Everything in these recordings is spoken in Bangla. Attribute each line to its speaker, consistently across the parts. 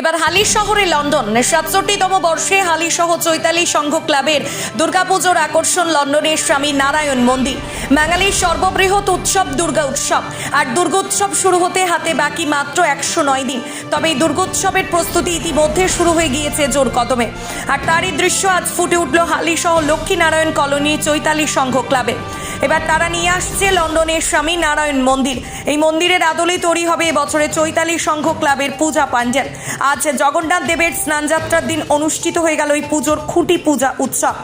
Speaker 1: এবার হালি শহরে লন্ডন। সাতষট্টিতম বর্ষে হালি সহ চৈতালি সংঘ ক্লাবের দুর্গাপুজোর আকর্ষণ লন্ডনের স্বামী নারায়ণ মন্দির। বাঙালির সর্ববৃহৎ উৎসব দুর্গা উৎসব। আর দুর্গোৎসব শুরু হতে হাতে বাকি মাত্র একশো নয় দিন। তবে এই দুর্গোৎসবের প্রস্তুতি ইতিমধ্যে শুরু হয়ে গিয়েছে জোর কদমে। আর তারই দৃশ্য আজ ফুটে উঠল হালি সহ লক্ষ্মীনারায়ণ কলোনি চৈতালি সংঘ ক্লাবে। এবার তারা নিয়ে আসছে লন্ডনের স্বামী নারায়ণ মন্দির। এই মন্দিরের আদলে তৈরি হবে এবছরে চৈতালি সংঘ ক্লাবের পূজা পাঞ্জেল। আজ জগন্নাথ দেবের স্নানযাত্রার দিন অনুষ্ঠিত হয়ে গেল এই পুজোর খুঁটি পূজা উৎসব।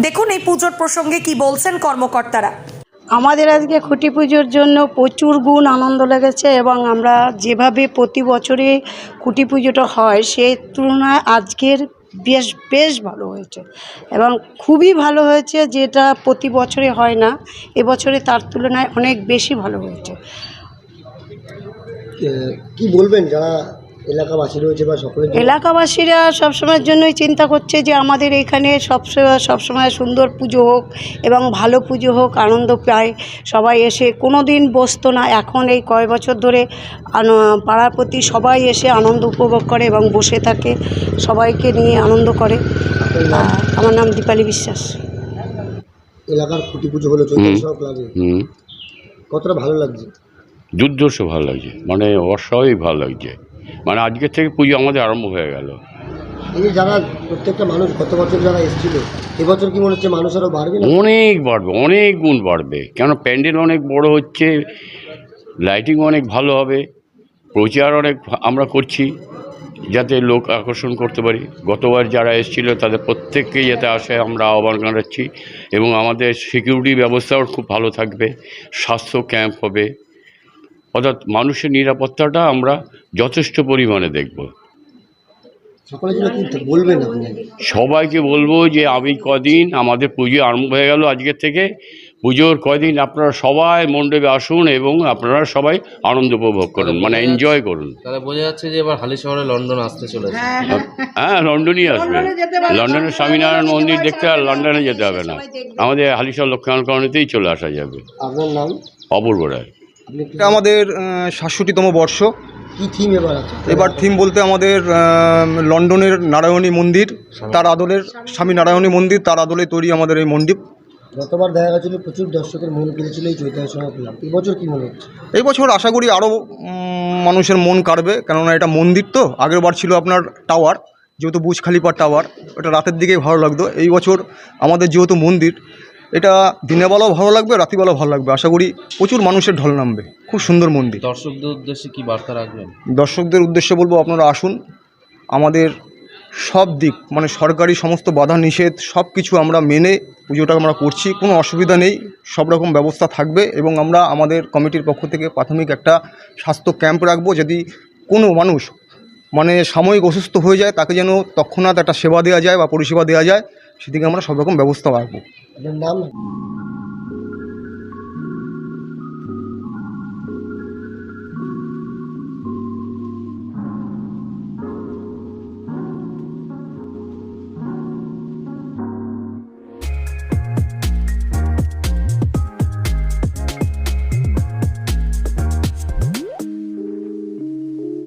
Speaker 1: দেখুন এই পুজোর প্রসঙ্গে কি বলছেন কর্মকর্তারা।
Speaker 2: আমাদের আজকে খুঁটি পুজোর জন্য প্রচুর গুণ আনন্দ লেগেছে এবং আমরা যেভাবে প্রতি বছরে খুঁটি পুজোটা হয় সেই তুলনায় আজকের বেশ বেশ ভালো হয়েছে এবং খুবই ভালো হয়েছে যেটা প্রতি বছরে হয় না এবছরে তার তুলনায় অনেক বেশি ভালো হয়েছে।
Speaker 3: কি বলবেন যারা এলাকাবাসী রয়েছে বা সকলের
Speaker 2: এলাকাবাসীরা সবসময়ের জন্যই চিন্তা করছে যে আমাদের এখানে সবসময় সবসময় সুন্দর পুজো হোক এবং ভালো পুজো হোক আনন্দ পায়। সবাই এসে কোনো দিন বসতো না। এখন এই কয় বছর ধরে আন- পাড়ার প্রতি সবাই এসে আনন্দ উপভোগ করে এবং বসে থাকে। সবাইকে নিয়ে আনন্দ করে। আমার নাম দীপালি বিশ্বাস।
Speaker 3: এলাকার খুঁটি পুজো হলো কতটা ভালো লাগছে?
Speaker 4: দুর্ধর্ষ ভালো লাগছে। মানে অস্বাভাবিক ভালো লাগছে। মানে আজকের থেকে পুজো আমাদের আরম্ভ হয়ে গেল।
Speaker 3: এই যে যারা প্রত্যেকটা মানুষ গত বছর যারা এসেছিল এবছর কি মনে হচ্ছে মানুষ আরও বাড়বে না
Speaker 4: অনেক বাড়বে অনেক গুণ বাড়বে। কেন প্যান্ডেল অনেক বড় হচ্ছে লাইটিং অনেক ভালো হবে প্রচার অনেক ভা- আমরা করছি যাতে লোক আকর্ষণ করতে পারি। গতবার যারা এসেছিল তাদের প্রত্যেককে যাতে আসে আমরা আহ্বান জানাচ্ছি। এবং আমাদের সিকিউরিটি ব্যবস্থাও খুব ভালো থাকবে স্বাস্থ্য ক্যাম্প হবে। অর্থাৎ মানুষের নিরাপত্তাটা আমরা যথেষ্ট পরিমাণে দেখব। সবাইকে বলব যে আমি কদিন আমাদের পুজো আরম্ভ হয়ে গেল আজকের থেকে। পুজোর কদিন আপনারা সবাই মণ্ডপে আসুন এবং আপনারা সবাই আনন্দ উপভোগ করুন মানে এনজয় করুন।
Speaker 5: তাহলে বোঝা যাচ্ছে যে এবার হালি শহরে লন্ডন আসতে চলেছে।
Speaker 4: হ্যাঁ লন্ডনই আসবে। লন্ডনের স্বামীনারায়ণ মন্দির দেখতে আর লন্ডনে যেতে হবে না। আমাদের হালিশহর লক্ষ্মীনারায়ণতেই চলে আসা যাবে।
Speaker 3: আপনার নাম?
Speaker 4: অপূর্ব রায়।
Speaker 6: এটা আমাদের সাতষট্টিতম বর্ষ।
Speaker 3: কি থিম এবার আছে?
Speaker 6: এবার থিম বলতে আমাদের লন্ডনের নারায়ণী মন্দির তার আদলের স্বামী নারায়ণী মন্দির তার আদলে তৈরি আমাদের এই মন্দির।
Speaker 3: গতবার দেখা গেছিল প্রচুর দর্শকের মন কেড়েছিল এই চৈতন্য ক্লাব এবছর কি মনে হচ্ছে?
Speaker 6: এই বছর আশা করি আরও মানুষের মন কাড়বে কেননা এটা মন্দির তো। আগের বার ছিল আপনার টাওয়ার যেহেতু বুজ খালিপার টাওয়ার ওটা রাতের দিকেই ভালো লাগতো। এই বছর আমাদের যেহেতু মন্দির এটা দিনের বেলাও ভালো লাগবে রাতিবেলাও ভালো লাগবে। আশা করি প্রচুর মানুষের ঢল নামবে। খুব সুন্দর মন্দির।
Speaker 5: দর্শকদের উদ্দেশ্যে কি বার্তা রাখবেন?
Speaker 6: দর্শকদের উদ্দেশ্যে বলব আপনারা আসুন। আমাদের সব দিক মানে সরকারি সমস্ত বাধা নিষেধ সব কিছু আমরা মেনে পুজোটা আমরা করছি। কোনো অসুবিধা নেই সব রকম ব্যবস্থা থাকবে এবং আমরা আমাদের কমিটির পক্ষ থেকে প্রাথমিক একটা স্বাস্থ্য ক্যাম্প রাখব যদি কোনো মানুষ মানে সাময়িক অসুস্থ হয়ে যায় তাকে যেন তৎক্ষণাৎ একটা সেবা দেওয়া যায় বা পরিষেবা দেওয়া যায় সেদিকে আমরা সব রকম ব্যবস্থা রাখব।
Speaker 3: আপনার নাম